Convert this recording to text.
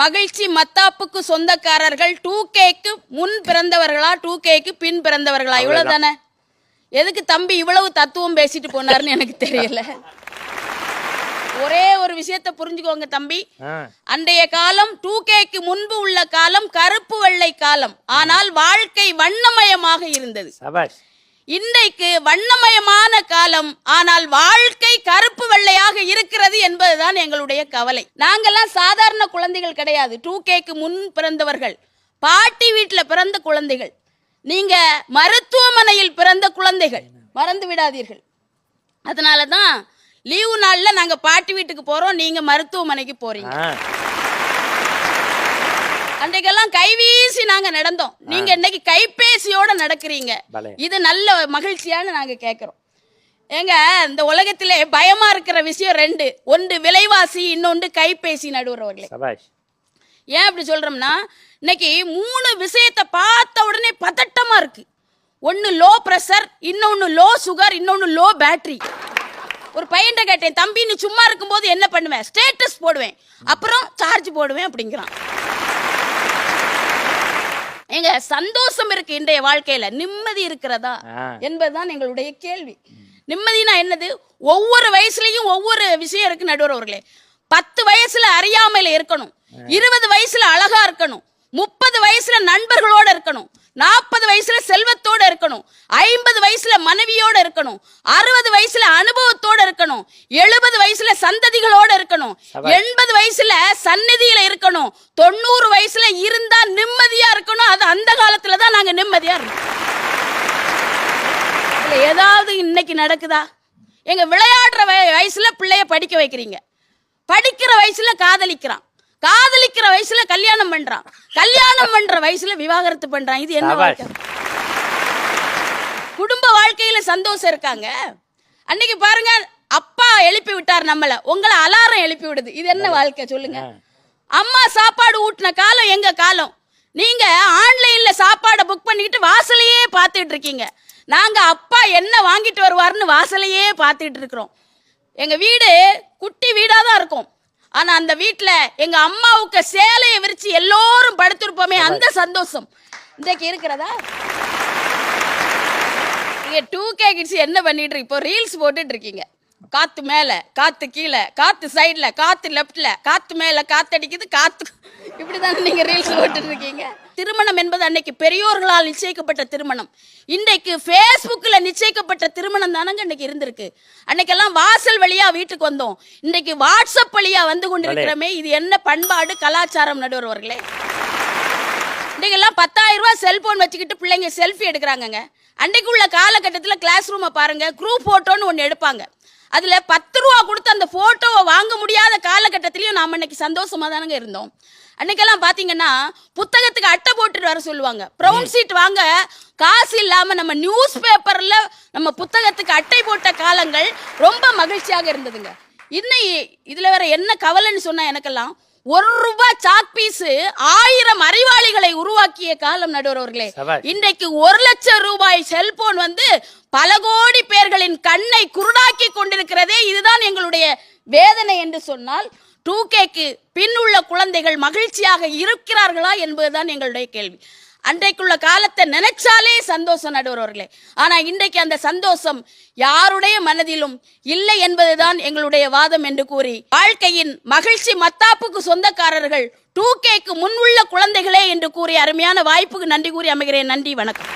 மகிழ்ச்சி மத்தாப்புக்கு சொந்தக்காரர்கள் டூ கேக்கு முன் பிறந்தவர்களா டூ கேக்கு பின் பிறந்தவர்களா? இவ்வளவு தானே எதுக்கு தம்பி இவ்வளவு தத்துவம் பேசிட்டு போனாருன்னு எனக்கு தெரியல. ஒரே ஒரு விஷயத்த புரிஞ்சுக்கோங்க தம்பி. அன்றைய காலம் டூ கேக்கு முன்பு உள்ள காலம் கருப்பு வெள்ளை காலம். ஆனால் வாழ்க்கை வண்ணமயமாக இருந்தது. இன்றைக்கு வண்ணமயமான காலம் ஆனால் வாழ்க்கை கருப்பு வெள்ளையாக இருக்கிறது என்பதுதான் எங்களுடைய கவலை. நாங்கெல்லாம் சாதாரண குழந்தைகள் கிடையாது. டூ கேக்கு முன் பிறந்தவர்கள். பாட்டி வீட்டில் பிறந்த குழந்தைகள். நீங்க மருத்துவமனையில் பிறந்த குழந்தைகள். மறந்து விடாதீர்கள். அதனால தான் லீவு நாளில் நாங்கள் பாட்டி வீட்டுக்கு போகிறோம் நீங்கள் மருத்துவமனைக்கு போகிறீங்க அன்றைக்கெல்லாம் கைவீசி நாங்க நடந்தோம். நீங்க இன்னைக்கு கைபேசியோட நடக்கிறீங்க. இது நல்ல மகிழ்ச்சியான்னு நாங்க கேட்கிறோம் ஏங்க இந்த உலகத்திலே பயமா இருக்கிற விஷயம் ரெண்டு. ஒன்று விலைவாசி இன்னொன்று கைபேசி நடுவுறவர்களே. ஏன் அப்படி சொல்றோம்னா இன்னைக்கு மூணு விஷயத்தை பார்த்த உடனே பதட்டமா இருக்கு. ஒன்னு லோ ப்ரெஷர் இன்னொன்னு லோ சுகர் இன்னொன்னு லோ பேட்டரி ஒரு பையன்ட்ட கேட்டேன் தம்பி நீ சும்மா இருக்கும்போது என்ன பண்ணுவேன் ஸ்டேட்டஸ் போடுவேன். அப்புறம் சார்ஜ் போடுவேன் அப்படிங்கிறான். சந்தோஷம் இருக்கு இன்றைய வாழ்க்கையில. நிம்மதி இருக்கிறதா. என்பதுதான் எங்களுடைய கேள்வி. நிம்மதினா என்னது? ஒவ்வொரு வயசுலயும் ஒவ்வொரு விஷயம் இருக்கு நடுவர் அவர்களே. பத்து வயசுல அறியாமையில இருக்கணும். இருபது வயசுல அழகா இருக்கணும். முப்பது வயசுல நண்பர்களோட இருக்கணும். நாற்பது வயசுல செல்வத்தோட இருக்கணும். ஐம்பது வயசுல மனைவியோட இருக்கணும். அறுபது வயசுல அனுபவத்தோட இருக்கணும். எழுபது வயசுல சந்ததிகளோட இருக்கணும். எண்பது வயசுல சந்நிதியில இருக்கணும். தொண்ணூறு வயசுல இருந்தா நிம்மதியா இருக்கணும். அது அந்த காலத்துல தான் நாங்க நிம்மதியா இருக்கோம். ஏதாவது இன்னைக்கு நடக்குதா? எங்க விளையாடுற வய- வயசுல பிள்ளைய படிக்க வைக்கிறீங்க. படிக்கிற வயசுல காதலிக்கிறான். காதலிக்கிற வயசுல கல்யாணம் பண்றான். கல்யாணம் பண்ற வயசுல விவாகரத்து பண்றான். இது என்ன. வாழ்க்கை குடும்ப வாழ்க்கையில சந்தோஷம் இருக்காங்க. அன்னைக்கு பாருங்க அப்பா எழுப்பி விட்டார் நம்மள. உங்களை அலாரம் எழுப்பி விடுது. இது என்ன வாழ்க்கை சொல்லுங்க. அம்மா சாப்பாடு ஊட்டின காலம் எங்க காலம்? நீங்க ஆன்லைன்ல சாப்பாடை புக் பண்ணிக்கிட்டு வாசலையே பார்த்துட்டு இருக்கீங்க. நாங்க அப்பா என்ன வாங்கிட்டு வருவாருன்னு வாசலையே பார்த்துட்டு இருக்கிறோம். எங்க வீடு குட்டி வீடா தான் இருக்கும். ஆனா அந்த வீட்ல எங்க அம்மாவுக்கு சேலையை விரிச்சு எல்லோரும் படுத்திருப்போமே அந்த சந்தோஷம். இன்றைக்கு இருக்கிறதா? நீங்க டூ கே கிட்ஸ் என்ன பண்ணிட்டு இருக்கு? இப்போ ரீல்ஸ் போட்டுட்டு இருக்கீங்க. காத்து மேல காத்து கீழே காத்து சைடில் காத்து லெஃப்ட்ல காத்து மேல காத்தடிக்குது காத்து. இப்படிதானே நீங்கள் ரீல்ஸ் போட்டுருக்கீங்க இருக்கீங்க திருமணம் என்பது அன்னைக்கு பெரியோர்களால் நிச்சயிக்கப்பட்ட திருமணம். இன்றைக்கு ஃபேஸ்புக்கில் நிச்சயிக்கப்பட்ட திருமணம் தானங்க இன்னைக்கு இருந்திருக்கு. அன்னைக்கெல்லாம் வாசல் வழியா வீட்டுக்கு வந்தோம். இன்றைக்கு வாட்ஸ்அப் வழியாக வந்து கொண்டிருக்கிறோமே இது என்ன பண்பாடு கலாச்சாரம் நடுவர்களே இன்றைக்கெல்லாம் பத்தாயிரம் ரூபா செல்போன் வச்சுக்கிட்டு பிள்ளைங்க செல்ஃபி எடுக்கிறாங்கங்க. அன்றைக்கு உள்ள காலகட்டத்தில் கிளாஸ் ரூமை பாருங்க குரூப் ஃபோட்டோன்னு ஒன்று எடுப்பாங்க. அதில் பத்து ரூபா கொடுத்து அந்த ஃபோட்டோவை வாங்க முடியாத காலகட்டத்திலையும் நாம் இன்னைக்கு சந்தோஷமா தானங்க இருந்தோம். அன்னைக்கெல்லாம் பார்த்தீங்கன்னா புத்தகத்துக்கு அட்டை போட்டுட்டு வர சொல்லுவாங்க. ப்ரௌன் சீட் வாங்க காசு இல்லாமல் நம்ம நியூஸ் பேப்பரில் நம்ம புத்தகத்துக்கு அட்டை போட்ட காலங்கள் ரொம்ப மகிழ்ச்சியாக இருந்ததுங்க. இன்னும் இதில் வேற என்ன கவலைன்னு சொன்னா எனக்கெல்லாம் ஒரு ரூபாய் சாக் பீஸ் ஆயிரம் அறிவாளிகளை உருவாக்கிய காலம் நடுவர்களே சபாஷ். இன்றைக்கு ஒரு லட்சம் ரூபாய் செல்போன் வந்து பல கோடி பேர்களின் கண்ணை குருடாக்கி கொண்டிருக்கிறதே இதுதான் எங்களுடைய வேதனை என்று சொன்னால் டூ கேக்கு பின் உள்ள குழந்தைகள் மகிழ்ச்சியாக இருக்கிறார்களா என்பதுதான் எங்களுடைய கேள்வி அன்றைக்குள்ள காலத்தை நினைச்சாலே சந்தோஷம் நடுவர்களே ஆனா இன்றைக்கு அந்த சந்தோஷம் யாருடைய மனதிலும் இல்லை என்பதுதான் எங்களுடைய வாதம் என்று கூறி வாழ்க்கையின் மகிழ்ச்சி மத்தாப்புக்கு சொந்தக்காரர்கள் டூ கேக்கு முன் உள்ள குழந்தைகளே என்று கூறி அருமையான வாய்ப்புக்கு நன்றி கூறி அமைகிறேன். நன்றி வணக்கம்.